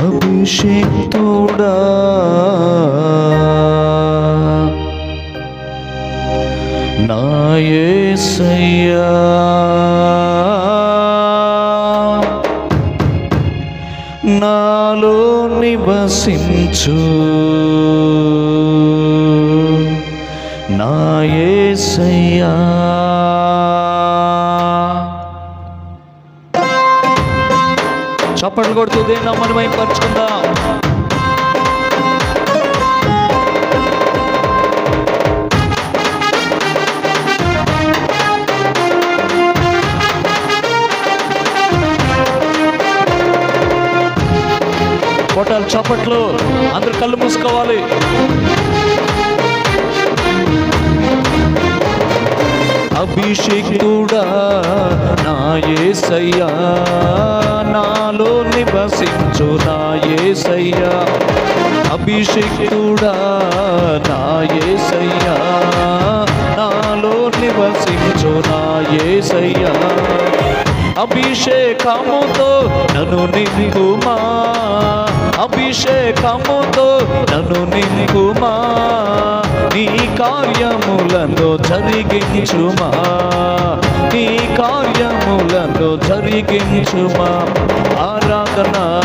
అభిషేక్తుడా. నా నాలో నివసించు. నా చప్పట్లు కొడుతూ దేని నమ్మని మైపరుచుకుందాం కొట్టాలి చప్పట్లు అందరు కళ్ళు మూసుకోవాలి. అభిషేకుడా నా యేసయ్యా నాలో నివసించు నా యేసయ్యా అభిషేకుడా నా యేసయ్యా నాలో నివసించు నా యేసయ్యా అభిషేకముతో నన్ను నింపుమా అభిషేకముతో నన్ను నింపుమా నీ కార్యములను జరిగించుమా. నీ కార్యములను జరిగించుమా. ఆరాధనా.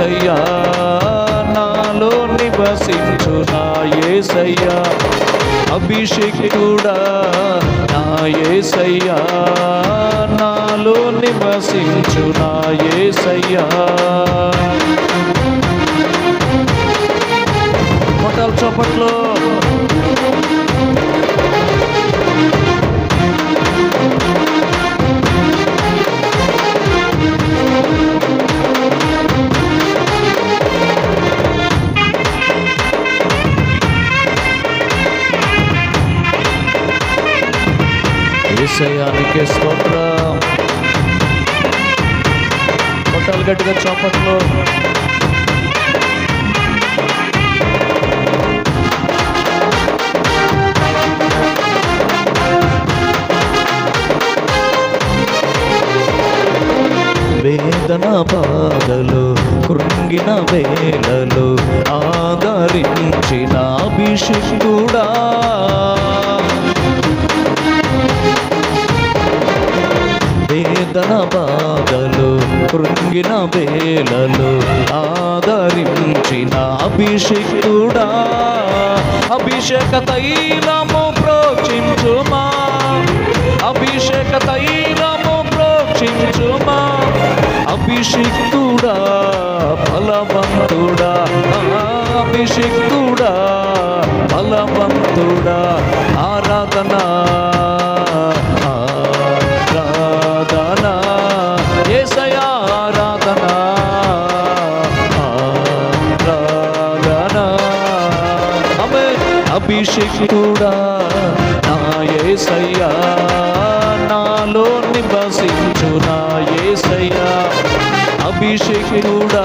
ఏసయ్యా నాలో నివసించు నా యేసయ్యా అభిషేకుడా నా ఏసయ్యా నాలో నివసించు నా యేసయ్యా కొట్టాలి చప్పట్లో. ఏసయానికి స్తోత్రం. కొట్టాలి గట్టిగా చప్పట్లో. వేదన బాధలు కృంగిన వేళలు ఆదరించిన అభిషేకుడా వేదన బాధలు కృంగిన వేళలు ఆదరించిన అభిషేకుడా అభిషేక తైలము ప్రోక్షించుమా. అభిషేక తైలము ప్రోక్షించుమా. అభిషేకుడా ఫలవంతుడా అభిషేకుడా ఫలవంతుడా ఆరాధనా అభిషిక్తుడా నా యేసయ్యా నాలో నివసించు నా యేసయ్యా అభిషిక్తుడా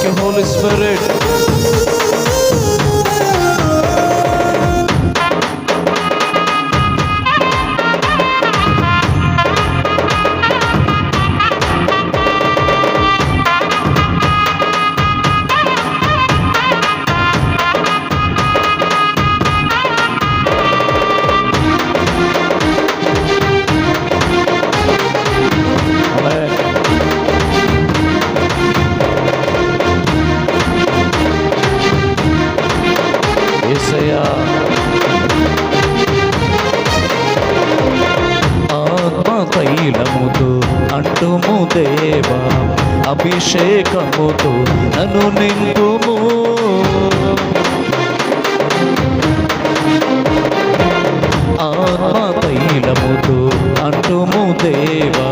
Thank you, Holy Spirit. అభిషేకముతో నను నింపుము ఆత్మతైలముతో అంటుము దేవా.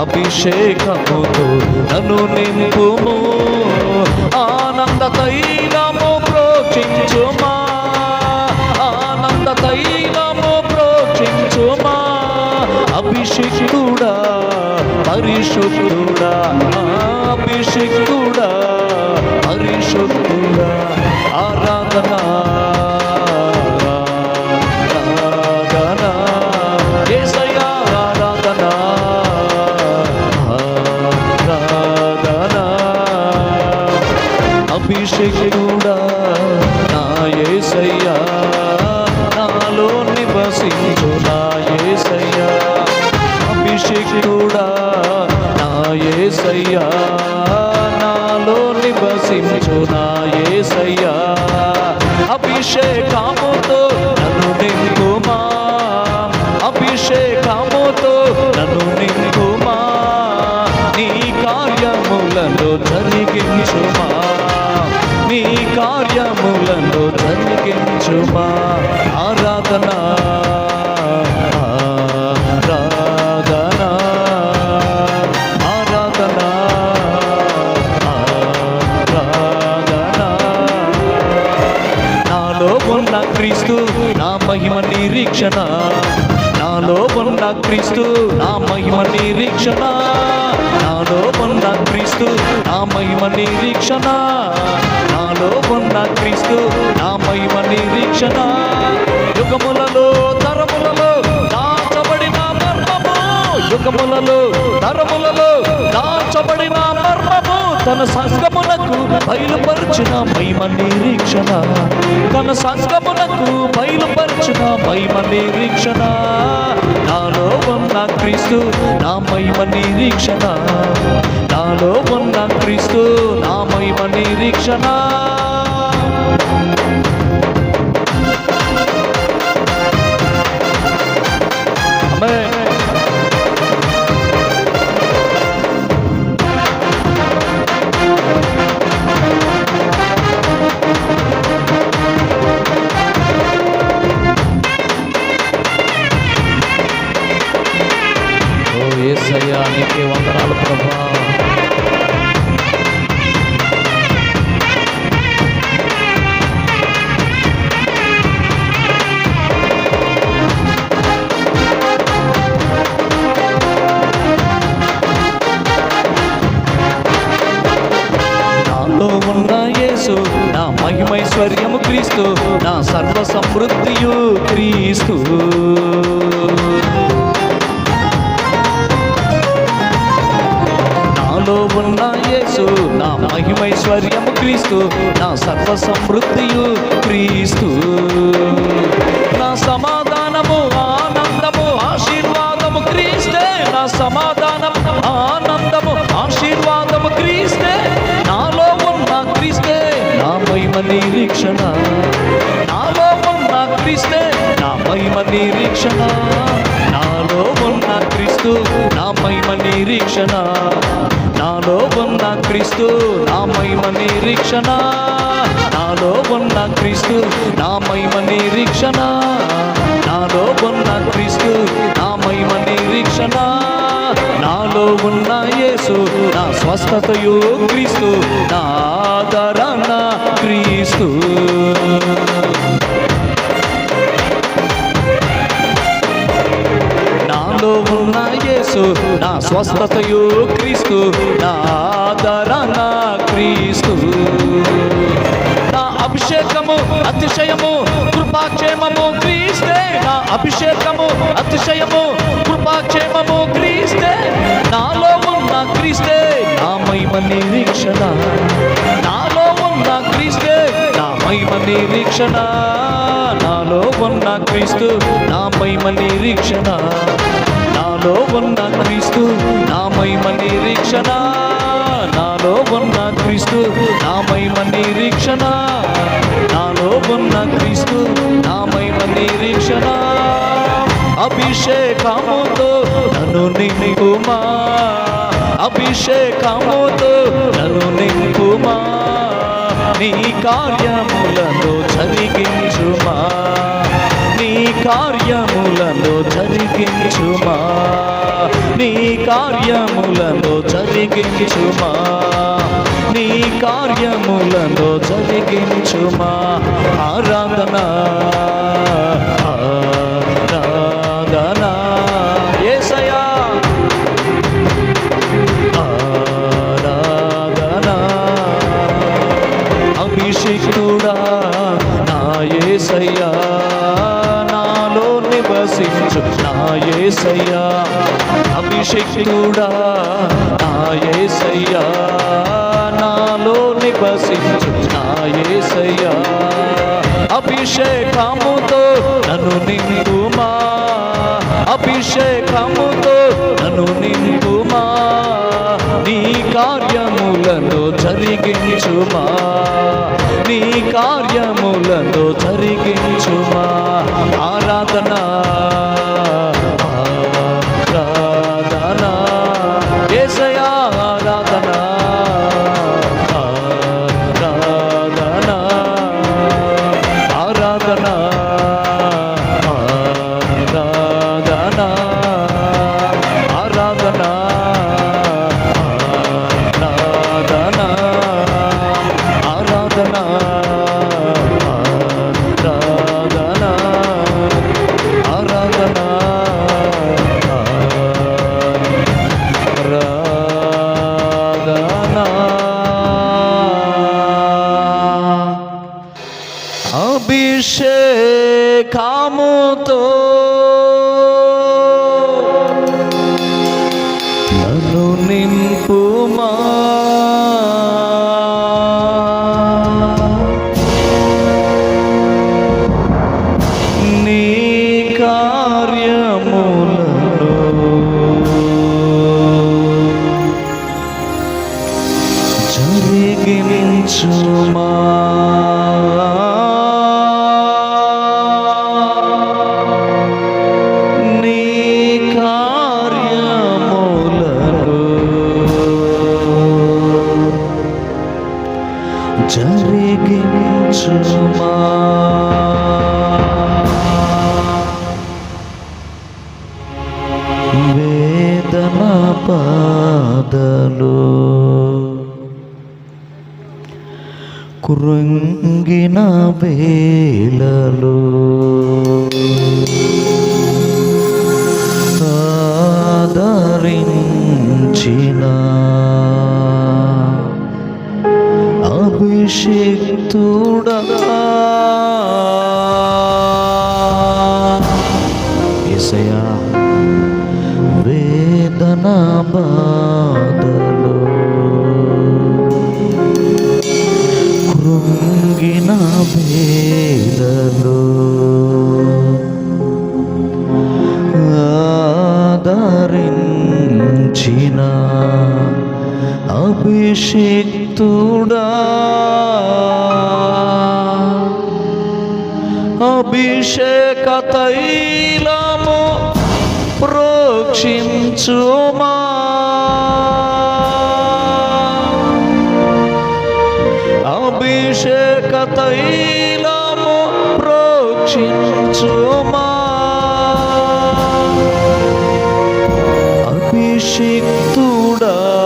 అభిషేకముతో నను నింపుము ఆనంద తైలము ప్రోక్షించుమా. ఆనంద తైలము ప్రోక్షించుమా. అభిషేకుడా పరిశుద్ధుడా అభిషిక్తుడా పరిశుద్ధుడా ఆరాధనా. అభిషేకముతో మహిమ నిరీక్షణ. నాలో ఉన్న క్రీస్తు నా మహిమ నిరీక్షణ. నాలో ఉన్న క్రీస్తు నా మహిమ నిరీక్షణ. నాలో ఉన్న క్రీస్తు నా మహిమ నిరీక్షణ. యుగములలో తరములలో దాచబడిన మర్మము. యుగములలో తరములలో తన సంస్కమునకు బయలుపరచిన మహిమ నిరీక్షణ. తన సంస్కమునకు బయలుపరచిన మహిమ నిరీక్షణ. నాలో ఉన్న క్రీస్తు నా మహిమ నిరీక్షణ. నాలో ఉన్న క్రీస్తు నా మహిమ నిరీక్షణ. Amen. క్రీస్తు నా సర్వ సమృద్ధియు క్రీస్తు. నాలో ఉన్న యేసు నా మహిమైశ్వర్యము క్రీస్తు నా సర్వ సమృద్ధియు క్రీస్తు. నా సమాధానము నిరీక్షణ. నాలో ఉన్న క్రీస్తే నా మహిమ నిరీక్షణ. నాలో ఉన్న క్రీస్తు నా మహిమ నిరీక్షణ. నాలో ఉన్న క్రీస్తు నా మహిమ నిరీక్షణ. నాలో ఉన్న క్రీస్తు నా మహిమ నిరీక్షణ. నాలో ఉన్న క్రీస్తు నా మహిమ నిరీక్షణ. నాలో ఉన్న యేసు నా స్వస్థతయు క్రీస్తు నా ఆదరణ క్రీస్తు. నాలో ఉన్న యేసు నా స్వస్థతయు క్రీస్తు నా ఆదరణ క్రీస్తు. నా అభిషేకము అతిశయము కృపాక్షేమము క్రీస్తే. నా అభిషేకము అతిశయము కృపాక్షేమము క్రీస్తే నాలో ఉన్న క్రీస్తే నా మహిమ నిరీక్షణ. నాలో ఉన్న క్రీస్తే నా మహిమ నిరీక్షణ. నాలో ఉన్న క్రీస్తు నా మహిమ నిరీక్షణ. నాలో ఉన్న క్రీస్తు నా మహిమ నిరీక్షణ. నాలో ఉన్న క్రీస్తు నా మహిమ నిరీక్షణ. నాలో ఉన్న అభిషేకముతో నన్ను నింపుమా అభిషేకముతో నన్ను నింపుమా నీ కార్యములను జరిగించుమా. నీ కార్యములను జరిగించుమా. నీ కార్యములను జరిగించుమా. నీ కార్యములను జరిగించుమా. ఆరాధన. ఏసయ్యా నాలో నివసించు. నా ఏసయ్యా అభిషేకుడా నా ఏసయ్యా నాలో నివసించు. నా ఏసయ్యా అభిషేకముతో నన్ను నిండుమా అభిషేకముతో నన్ను నిండుమా నీ కార్యములను జరిగించుమా. నీ కార్యములను జరిగించుమా. ఆరాధనా. നിംപുമാ పుట్టిన వేళలో. సాదరించిన అభిషిక్తుడా. వేదనా బా طيلم بروكشن توما أبيشك تودا